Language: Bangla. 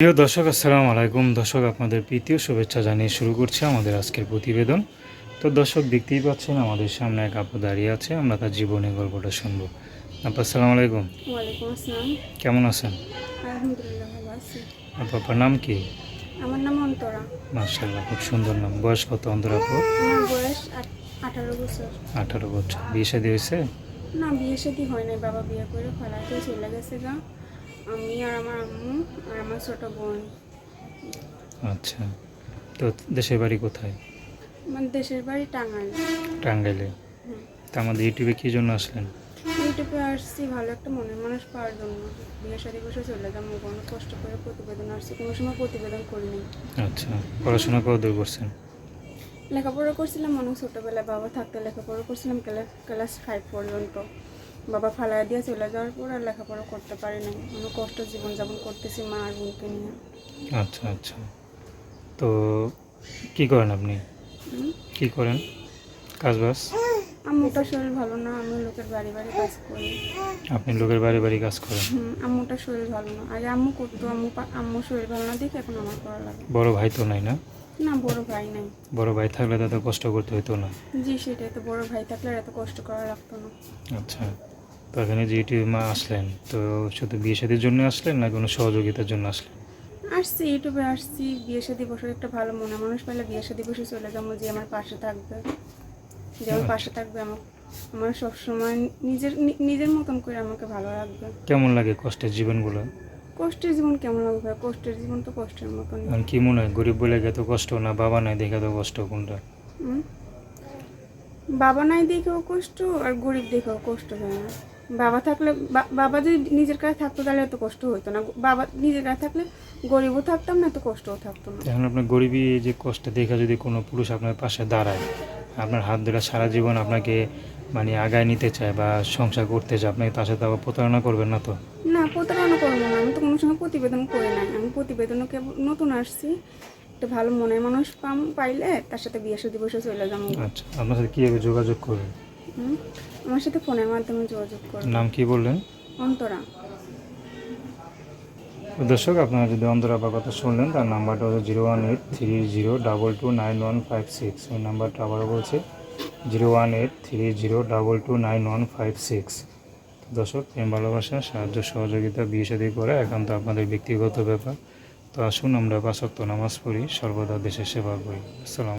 প্রিয় দর্শক আসসালাম আলাইকুম। দর্শক আপনাদের প্রীতীয় শুভেচ্ছা জানিয়ে শুরু করছি আমাদের আজকের প্রতিবেদন। তো দর্শক দেখতেই পাচ্ছেন আমাদের সামনে এক আপু দাঁড়িয়ে আছে আমরা তার জীবনের গল্পটা শুনব। আপু আসসালামু আলাইকুম। কেমন আছেন? আলহামদুলিল্লাহ ভালো আছি। আপু আপনার নাম কি? আমার নাম অন্তরা। মার্শাল্লাহ খুব সুন্দর নাম। বয়স কত অন্তর আপু? বয়স আঠারো বছর। আঠারো বছর। বিয়ে শাদী হয়েছে? না বিয়ে হয় নাই বাবা বিয়ে করে ফেলাতে চলে গেছে গা। আমি আর আমার আম্মু আর আমার ছোট বোন। আচ্ছা। তো দেশের বাড়ি কোথায়? আমার দেশের বাড়ি টাঙ্গাইল। টাঙ্গাইলে। তা আমাদের ইউটিউবে কী জন্য আসলেন? ইউটিউবে আসছি ভালো একটা মনের মানুষ পাওয়ার জন্য। বিয়ে সাথে বসে চলে যাব কোনো কষ্ট করে প্রতিবেদন আসছি কোনো সময় প্রতিবেদন করিনি। আচ্ছা পড়াশোনা কত দূর করছেন? লেখাপড়া করছিলাম অনেক ছোটোবেলায় বাবা থাকতে লেখাপড়া করছিলাম ক্লাস ফাইভ পর্যন্ত। বাবা ফালাই দিয়ে চলে যাওয়ার পর আর লেখাপড়া করতে পারি না অনেক কষ্ট জীবনযাপন করতেছি মা আর বোনকে নিয়ে। আচ্ছা আচ্ছা। তো কি করেন আপনি। কি করেন? কাজ কাজবাজ আম্মুটার শরীর ভালো না আমি লোকের বাড়ি বাড়ি কাজ করি। আপনি লোকের বাড়ি বাড়ি কাজ করেন? হুম আম্মুটার শরীর ভালো না। আগে আম্মু করতো আম্মু আম্মু শরীর ভালো না দেখে এখন আমার করা লাগে। বড় ভাই তো নাই না? না বড় ভাই নাই। বড় ভাই থাকলে তো কষ্ট করতে হতো না। জি সেটাই তো বড় ভাই থাকলে এত কষ্ট করা লাগতো না। আচ্ছা। তো এখানে যে ইউটিউবে মা আসলেন তো শুধু বিয়ে শাদির জন্য আসলেন না কোনো সহযোগিতার জন্য আসলেন? আসছি ইউটিউবে আসছি। বিয়ে সাথে বসে একটা ভালো মনে। মানুষ পেলে বিয়ে সাথে বসে চলে যাব যে আমার পাশে থাকবে। যে আমার পাশে থাকবে আমার। আমার সবসময় নিজের নিজের মতন করে আমাকে ভালো রাখবে কেমন লাগে কষ্টের জীবনগুলো? কষ্টের জীবন কেমন লাগবে ভাই? কষ্টের জীবন তো কষ্টের মতন এখন কি মনে হয় গরিব বলে এত কষ্ট না বাবা নাই দেখে তো কষ্ট কোনটা? বাবা নাই দেখেও কষ্ট আর গরিব দেখেও কষ্ট হয় না। বাবা থাকলে বাবা যদি নিজের কাছে থাকতো তাহলে এত কষ্ট হতো না। বাবা নিজের কাছে থাকলে গরিবও থাকতাম না এত কষ্টও থাকতো না। এখন আপনার গরিবী এই যে কষ্ট দেখে যদি কোনো পুরুষ আপনার পাশে দাঁড়ায় আপনার হাত ধরে সারা জীবন আপনাকে মানে আগায় নিতে চায় বা সংসার করতে চায় আপনি তার সাথে আবার প্রতারণা করবেন না তো? না প্রতারণা করব না। আমি তো কোনো সময় প্রতিবেদন করি নাই। আমি প্রতিবেদনও কেবল নতুন আসছি। একটা ভালো মনের মানুষ পাম পাইলে তার সাথে বিয়ে সাথে বসে চলে যাব। আচ্ছা আপনার সাথে কীভাবে যোগাযোগ করবেন? আমার সাথে ফোনের মাধ্যমে যোগাযোগ করব নাম কি বললেন? অন্তরা। দর্শক আপনারা যদি অন্তরা বা কথা শুনলেন তার নাম্বারটা হচ্ছে zero one eight three zero double two nine one five six. ওই নাম্বারটা আবারও বলছে zero one eight three zero double two nine one five six. দর্শক প্রেম ভালোবাসা সাহায্য সহযোগিতা বিয়ে সাদী করা একান্ত আপনাদের ব্যক্তিগত ব্যাপার। তো আসুন আমরা পাঁচক্ত নামাজ পড়ি সর্বদা দেশের সেবা করি। আসসালাম